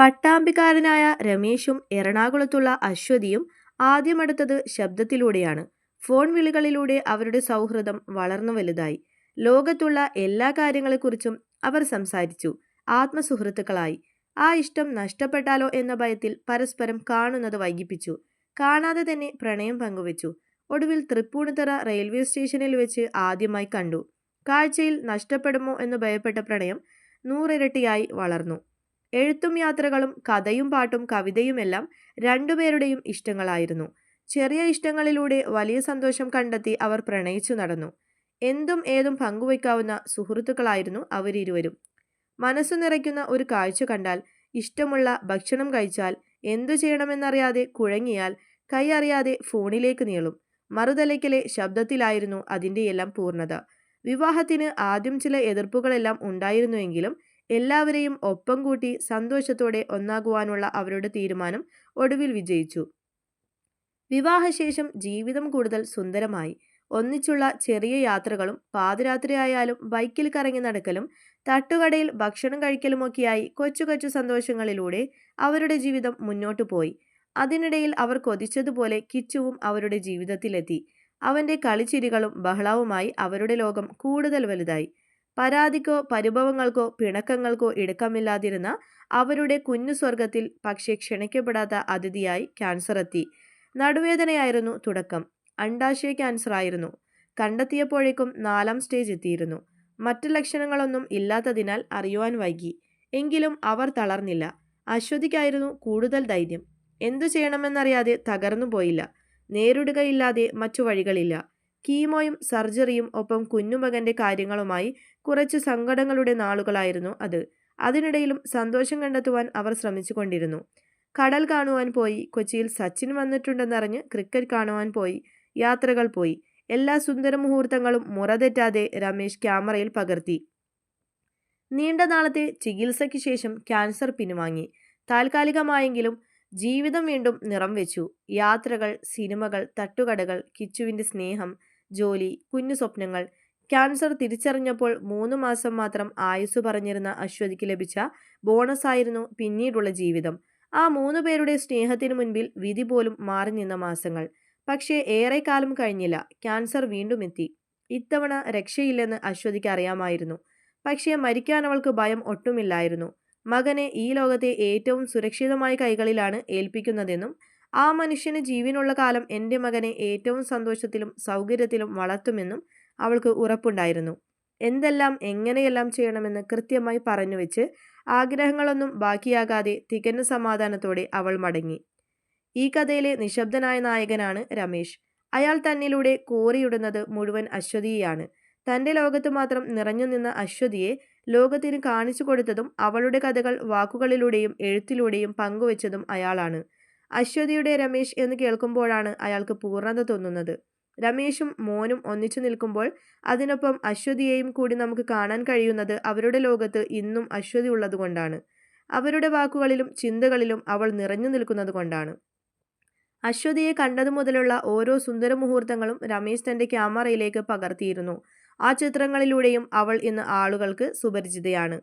പട്ടാമ്പിക്കാരനായ രമേശും എറണാകുളത്തുള്ള അശ്വതിയും ആദ്യമെടുത്തത് ശബ്ദത്തിലൂടെയാണ്. Phone വിളികളിലൂടെ അവരുടെ സൗഹൃദം വളർന്നു വലുതായി. ലോകത്തുള്ള എല്ലാ കാര്യങ്ങളെക്കുറിച്ചും അവർ സംസാരിച്ചു. ആത്മസുഹൃത്തുക്കളായി. ആ ഇഷ്ടം നഷ്ടപ്പെട്ടാലോ എന്ന ഭയത്തിൽ പരസ്പരം കാണുന്നത് വൈകിപ്പിച്ചു. കാണാതെ തന്നെ പ്രണയം പങ്കുവച്ചു. ഒടുവിൽ തൃപ്പൂണിത്തറ റെയിൽവേ സ്റ്റേഷനിൽ വെച്ച് ആദ്യമായി കണ്ടു. കാഴ്ചയിൽ നഷ്ടപ്പെടുമോ എന്ന് ഭയപ്പെട്ട പ്രണയം നൂറിരട്ടിയായി വളർന്നു. എഴുത്തും യാത്രകളും കഥയും പാട്ടും കവിതയുമെല്ലാം രണ്ടുപേരുടെയും ഇഷ്ടങ്ങളായിരുന്നു. ചെറിയ ഇഷ്ടങ്ങളിലൂടെ വലിയ സന്തോഷം കണ്ടെത്തി അവർ പ്രണയിച്ചു നടന്നു. എന്തും ഏതും പങ്കുവയ്ക്കാവുന്ന സുഹൃത്തുക്കളായിരുന്നു അവരിരുവരും. മനസ്സു നിറയ്ക്കുന്ന ഒരു കാഴ്ച കണ്ടാൽ, ഇഷ്ടമുള്ള ഭക്ഷണം കഴിച്ചാൽ, എന്തു ചെയ്യണമെന്നറിയാതെ കുഴങ്ങിയാൽ കൈ അറിയാതെ ഫോണിലേക്ക് നീളും. മറുതലയ്ക്കലെ ശബ്ദത്തിലായിരുന്നു അതിന്റെയെല്ലാം പൂർണത. വിവാഹത്തിന് ആദ്യം ചില എതിർപ്പുകളെല്ലാം ഉണ്ടായിരുന്നുവെങ്കിലും എല്ലാവരെയും ഒപ്പം കൂട്ടി സന്തോഷത്തോടെ ഒന്നാകുവാനുള്ള അവരുടെ തീരുമാനം ഒടുവിൽ വിജയിച്ചു. വിവാഹശേഷം ജീവിതം കൂടുതൽ സുന്ദരമായി. ഒന്നിച്ചുള്ള ചെറിയ യാത്രകളും പാതിരാത്രിയായാലും ബൈക്കിൽ കറങ്ങി നടക്കലും തട്ടുകടയിൽ ഭക്ഷണം കഴിക്കലുമൊക്കെയായി കൊച്ചു കൊച്ചു സന്തോഷങ്ങളിലൂടെ അവരുടെ ജീവിതം മുന്നോട്ടു പോയി. അതിനിടയിൽ അവർ കൊതിച്ചതുപോലെ കിച്ചുവും അവരുടെ ജീവിതത്തിലെത്തി. അവന്റെ കളിച്ചിരികളും ബഹളവുമായി അവരുടെ ലോകം കൂടുതൽ വലുതായി. പരാതിക്കോ പരിഭവങ്ങൾക്കോ പിണക്കങ്ങൾക്കോ ഇടുക്കമില്ലാതിരുന്ന അവരുടെ കുഞ്ഞു സ്വർഗത്തിൽ പക്ഷേ ക്ഷണിക്കപ്പെടാത്ത അതിഥിയായി ക്യാൻസർ എത്തി നടുവേദനയായിരുന്നു തുടക്കം. അണ്ടാശയ ക്യാൻസർ ആയിരുന്നു കണ്ടെത്തിയപ്പോഴേക്കും നാലാം സ്റ്റേജ് എത്തിയിരുന്നു. മറ്റു ലക്ഷണങ്ങളൊന്നും ഇല്ലാത്തതിനാൽ അറിയുവാൻ വൈകി. എങ്കിലും അവർ തളർന്നില്ല. അശ്വതിക്കായിരുന്നു കൂടുതൽ ധൈര്യം. എന്തു ചെയ്യണമെന്നറിയാതെ തകർന്നു പോയില്ല. നേരിടുകയില്ലാതെ മറ്റു വഴികളില്ല. കീമോയും സർജറിയും ഒപ്പം കുഞ്ഞുമകന്റെ കാര്യങ്ങളുമായി കുറച്ച് സങ്കടങ്ങളുടെ നാളുകളായിരുന്നു അത്. അതിനിടയിലും സന്തോഷം കണ്ടെത്തുവാൻ അവർ ശ്രമിച്ചുകൊണ്ടിരുന്നു. കടൽ കാണുവാൻ പോയി. കൊച്ചിയിൽ സച്ചിൻ വന്നിട്ടുണ്ടെന്നറിഞ്ഞ് ക്രിക്കറ്റ് കാണുവാൻ പോയി. യാത്രകൾ പോയി. എല്ലാ സുന്ദര മുഹൂർത്തങ്ങളും മുറതെറ്റാതെ രമേശ് ക്യാമറയിൽ പകർത്തി. നീണ്ട നാളത്തെ ചികിത്സയ്ക്ക് ശേഷം ക്യാൻസർ പിൻവാങ്ങി. താൽക്കാലികമായെങ്കിലും ജീവിതം വീണ്ടും നിറം വെച്ചു. യാത്രകൾ, സിനിമകൾ, തട്ടുകടകൾ, കിച്ചുവിന്റെ സ്നേഹം, ജോലി, കുഞ്ഞു സ്വപ്നങ്ങൾ. ക്യാൻസർ തിരിച്ചറിഞ്ഞപ്പോൾ മൂന്ന് മാസം മാത്രം ആയുസ് പറഞ്ഞിരുന്ന അശ്വതിക്ക് ലഭിച്ച ബോണസായിരുന്നു പിന്നീടുള്ള ജീവിതം. ആ മൂന്നുപേരുടെ സ്നേഹത്തിനു മുൻപിൽ വിധി പോലും മാറി നിന്ന മാസങ്ങൾ. പക്ഷേ ഏറെക്കാലം കഴിഞ്ഞില്ല. ക്യാൻസർ വീണ്ടും എത്തി ഇത്തവണ രക്ഷയില്ലെന്ന് അശ്വതിക്ക് അറിയാമായിരുന്നു. പക്ഷേ മരിക്കാൻ അവൾക്ക് ഭയം ഒട്ടുമില്ലായിരുന്നു. മകനെ ഈ ലോകത്തെ ഏറ്റവും സുരക്ഷിതമായ കൈകളിലാണ് ഏൽപ്പിക്കുന്നതെന്നും ആ മനുഷ്യന് ജീവനുള്ള കാലം എന്റെ മകനെ ഏറ്റവും സന്തോഷത്തിലും സൗകര്യത്തിലും വളർത്തുമെന്നും അവൾക്ക് ഉറപ്പുണ്ടായിരുന്നു. എന്തെല്ലാം എങ്ങനെയെല്ലാം ചെയ്യണമെന്ന് കൃത്യമായി പറഞ്ഞു വെച്ച് ആഗ്രഹങ്ങളൊന്നും ബാക്കിയാകാതെ തികഞ്ഞ സമാധാനത്തോടെ അവൾ മടങ്ങി. ഈ കഥയിലെ നിശബ്ദനായ നായകനാണ് രമേശ്. അയാൾ തന്നിലൂടെ കോറിയിടുന്നത് മുഴുവൻ അശ്വതിയെയാണ്. തന്റെ ലോകത്ത് മാത്രം നിറഞ്ഞു നിന്ന അശ്വതിയെ ലോകത്തിന് കാണിച്ചു കൊടുത്തതും അവളുടെ കഥകൾ വാക്കുകളിലൂടെയും എഴുത്തിലൂടെയും പങ്കുവച്ചതും അയാളാണ്. അശ്വതിയുടെ രമേശ് എന്ന് കേൾക്കുമ്പോഴാണ് അയാൾക്ക് പൂർണത തോന്നുന്നത്. രമേശും മോനും ഒന്നിച്ചു നിൽക്കുമ്പോൾ അതിനൊപ്പം അശ്വതിയെയും കൂടി നമുക്ക് കാണാൻ കഴിയുന്നത് അവരുടെ ലോകത്ത് ഇന്നും അശ്വതി ഉള്ളതുകൊണ്ടാണ്. അവരുടെ വാക്കുകളിലും ചിന്തകളിലും അവൾ നിറഞ്ഞു നിൽക്കുന്നതുകൊണ്ടാണ്. അശ്വതിയെ കണ്ടതു മുതലുള്ള ഓരോ സുന്ദര മുഹൂർത്തങ്ങളും രമേശ് തന്റെ ക്യാമറയിലേക്ക് പകർത്തിയിരുന്നു. ആ ചിത്രങ്ങളിലൂടെയും അവൾ ഇന്ന് ആളുകൾക്ക് സുപരിചിതയാണ്.